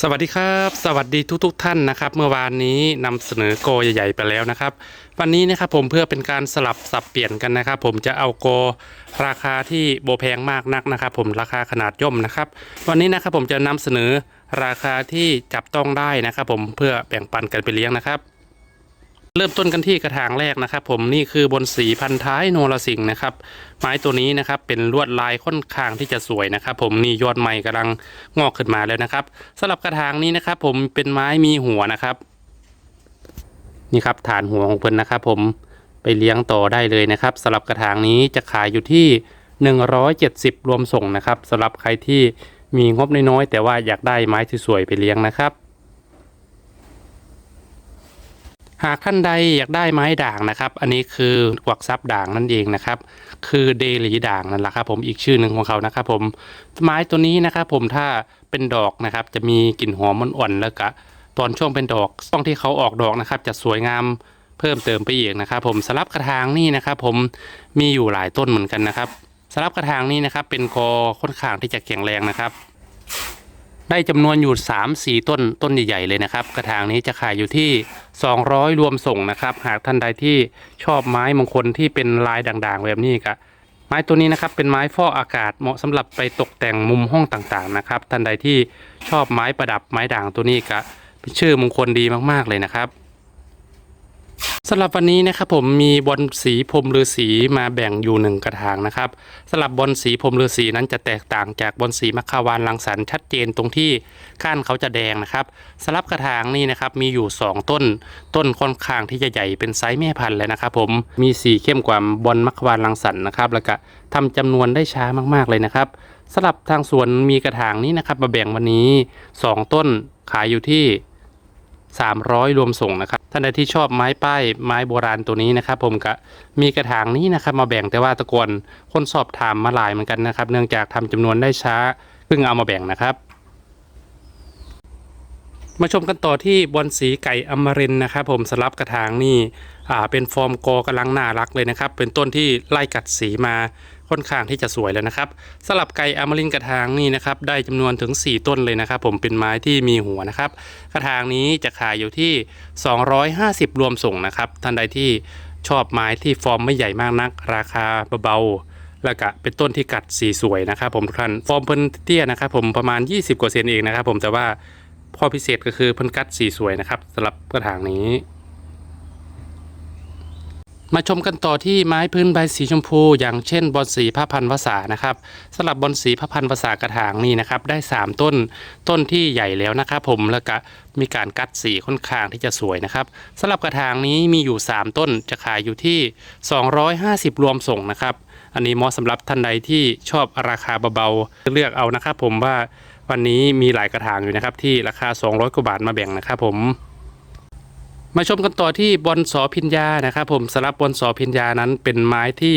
สวัสดีครับ สวัสดีทุกๆทท่านนะครับ เมื่อวานนี้นำเสนอโกใหญ่ๆไปแล้วนะครับ วันนี้นะครับผมเพื่อเป็นการสลับสับเปลี่ยนกันนะครับ ผมจะเอาโกราคาที่โบแพงมากนักนะครับ ผมราคาขนาดย่อมนะครับ วันนี้นะครับผมจะนำเสนอราคาที่จับต้องได้นะครับ ผมเพื่อแบ่งปันกันไปเลี้ยงนะครับ เริ่มต้นกันที่กระถางแรกนะครับผมนี่คือบนสีพันท้ายโนรสิงนะครับไม้ตัวนี้นะครับเป็นลวดลายค่อนข้างที่จะสวยนะครับผมนี่ยอดใหม่กำลังงอกขึ้นมาแล้วนะครับสำหรับกระถางนี้นะครับผมเป็นไม้มีหัวนะครับ นี่ครับฐานหัวของเพิ่นนะครับผมไปเลี้ยงต่อได้เลยนะครับสำหรับกระถางนี้จะขายอยู่ที่ 170 รวมส่งนะครับสำหรับใครที่มีงบน้อยๆแต่ว่าอยากได้ไม้ที่สวยไปเลี้ยงนะครับ หากท่านใดอยากได้ไม้ด่างนะครับ อันนี้คือกวักซับด่างนั่นเองนะครับ คือเดลีด่างนั่นแหละครับผมอีกชื่อหนึ่งของเขานะครับ ผมไม้ตัวนี้นะครับ ผมถ้าเป็นดอกนะครับ จะมีกลิ่นหอมอ่อนๆแล้วก็ตอนช่วงเป็นดอกช่วงที่เขาออกดอกนะครับ จะสวยงามเพิ่มเติมไปอีกนะครับ ผมสลับกระถางนี่นะครับ ผมมีอยู่หลายต้นเหมือนกันนะครับสลับกระถางนี่นะครับ เป็นกอค่อนข้างที่จะแข็งแรงนะครับ ได้จำนวนอยู่ 3 4 ต้นต้นใหญ่ๆเลยนะครับ กระถางนี้จะขายอยู่ที่ 200 รวมส่งนะครับ หากท่านใดที่ชอบไม้มงคลที่เป็นลายด่างๆแบบนี้ก็ไม้ตัวนี้นะครับเป็นไม้ฟอกอากาศเหมาะสำหรับไปตกแต่งมุมห้องต่างๆนะครับท่านใดที่ชอบไม้ประดับไม้ด่างตัวนี้ก็เป็นชื่อมงคลดีมากๆเลยนะครับ สำหรับวันนี้นะครับผมมีบอลสีพรมฤาษีมาแบ่งอยู่หนึ่งกระถางนะครับสำหรับบอลสีพรมฤาษีนั้นจะแตกต่างจากบอลสีมัคคาวานลังสรรชัดเจนตรงที่ก้านเขาจะแดงนะครับสำหรับกระถางนี่นะครับมีอยู่ 2 ต้น ต้นค่อนข้างที่จะใหญ่เป็นไซส์แม่พันธุ์เลยนะครับผมมีสีเข้มกว่าบอลมัคคาวานลังสรรนะครับแล้วก็ทำจำนวนได้ช้ามากๆเลยนะครับสำหรับทางสวนมีกระถางนี้นะครับมาแบ่งวันนี้ 2 ต้นขายอยู่ที่ 300 รวมส่งนะครับ ท่านใดที่ชอบไม้ป้ายไม้โบราณตัวนี้นะครับ ผมก็มีกระถางนี้นะครับมาแบ่งแต่ว่าตะกอนคนสอบถามมาหลายเหมือนกันนะครับ เนื่องจากทำจำนวนได้ช้าเพิ่งเอามาแบ่งนะครับมาชมกันต่อที่บอลสีไก่อมรินนะครับ ผมสลับกระถางนี่อ่าเป็นฟอร์มกอกำลังน่ารักเลยนะครับ เป็นต้นที่ไล่กัดสีมา ค่อนข้างที่จะสวยแล้วนะครับสลับไก่อมรินกระถางนี่นะครับได้จำนวนถึง 4 ต้นเลยนะครับ ผมเป็นไม้ที่มีหัวนะครับ กระถางนี้จะขายอยู่ที่ 250 รวมส่งนะครับท่านใดที่ชอบไม้ที่ฟอร์มไม่ใหญ่มากนัก ราคาเบาๆแล้วก็เป็นต้นที่กัดสีสวยนะครับ ผมทุกท่านฟอร์มเพิ่นเตี้ยนะครับ ผมประมาณ 20กว่าเซนเองนะครับ ผมแต่ว่าข้อพิเศษก็คือเพิ่นกัดสีสวยนะครับสำหรับกระถางนี้ มาชมกันต่อที่ไม้พื้นใบสีชมพู อย่างเช่นบอนสีพระพันวษานะครับสำหรับบอนสีพระพันวษากระถางนี่นะครับ ได้ 3 ต้นต้นที่ใหญ่แล้วนะครับผมแล้วก็มีการกัดสีค่อนข้างที่จะสวยนะครับสำหรับกระถางนี้มีอยู่ 3 ต้นจะขายอยู่ที่ 250 รวมส่งนะครับ อันนี้เหมาะสำหรับท่านใดที่ชอบราคาเบาๆเลือกเอานะครับ ผมว่าวันนี้มีหลายกระถางอยู่นะครับที่ราคา 200 กว่าบาทมาแบ่งนะครับ ผม มาชมกันต่อที่บอนสอพิญญานะครับผมสำหรับบอนสอพิญญานั้นเป็นไม้ที่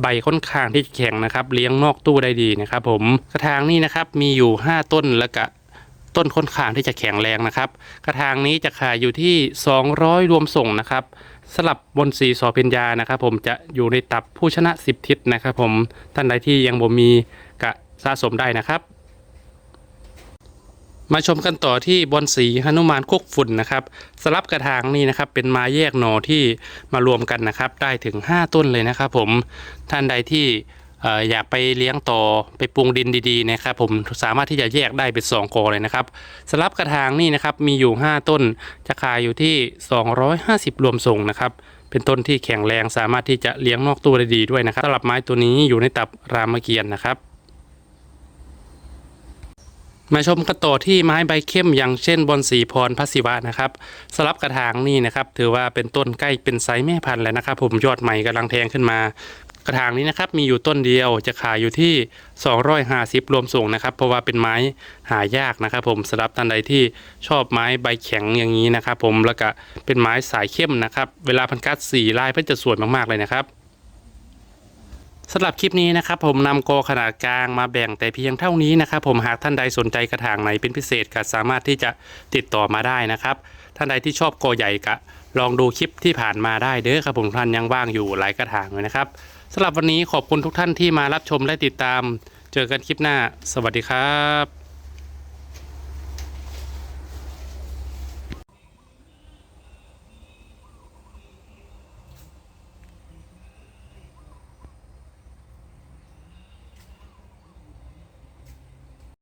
ใบค่อนข้างที่แข็งนะครับ เลี้ยงนอกตู้ได้ดีนะครับผมกระถางนี้นะครับมีอยู่ 5 ต้นแล้วก็ต้นค่อนข้างที่จะแข็งแรงนะครับ กระถางนี้จะขายอยู่ที่ 200 รวมส่งนะครับสลับบนสีสอพิญญานะครับ ผมจะอยู่ในตับผู้ชนะ 10 ทิศนะครับ ผมท่านใดที่ยังบ่มีกะสะสมได้นะครับ มาชมกันต่อที่บอนสีหนุมานคุกฝุ่นนะครับสลับกระถางนี่นะครับเป็นม้แยกหน่อที่มารวมกันนะครับ ได้ถึง 5 ต้นเลยนะครับ ผมท่านใดที่อยากไปเลี้ยงต่อไปปรุงดินดีๆนะครับ ผมสามารถที่จะแยกได้เป็น2กอเลยนะครับสลับกระถางนี่นะครับมีอยู่ 5 ต้นจะขายอยู่ที่ 250 รวมส่งนะครับเป็นต้นที่แข็งแรงสามารถที่จะเลี้ยงนอกตัวได้ดีด้วยนะครับสำหรับไม้ตัวนี้อยู่ในตับรามเกียรตินะครับ มาชมกันต่อที่ไม้ใบเข้มอย่างเช่นบอนสีพรพระศิวะนะครับสลับกระถางนี่นะครับถือว่าเป็นต้นใกล้เป็นไซส์แม่พันธุ์แล้วนะครับ ผมยอดใหม่กำลังแทงขึ้นมา กระถางนี้นะครับมีอยู่ต้นเดียวจะขายอยู่ที่ 250 รวมส่งนะครับ เพราะว่าเป็นไม้หายากนะครับ ผมสำหรับท่านใดที่ชอบไม้ใบแข็งอย่างนี้นะครับ ผมแล้วก็เป็นไม้สายเข้มนะครับ เวลาพันกัดสีลายเพื่อจะสวยมากๆเลยนะครับ สำหรับคลิปนี้นะครับผมนำโกขนาดกลางมาแบ่งแต่เพียงเท่านี้นะครับผมหากท่านใดสนใจกระถางไหนเป็นพิเศษก็สามารถที่จะติดต่อมาได้นะครับ ท่านใดที่ชอบโกใหญ่ก็ลองดูคลิปที่ผ่านมาได้เด้อครับผมท่านยังว่างอยู่หลายกระถางเลยนะครับสำหรับวันนี้ขอบคุณทุกท่านที่มารับชมและติดตาม เจอกันคลิปหน้า สวัสดีครับ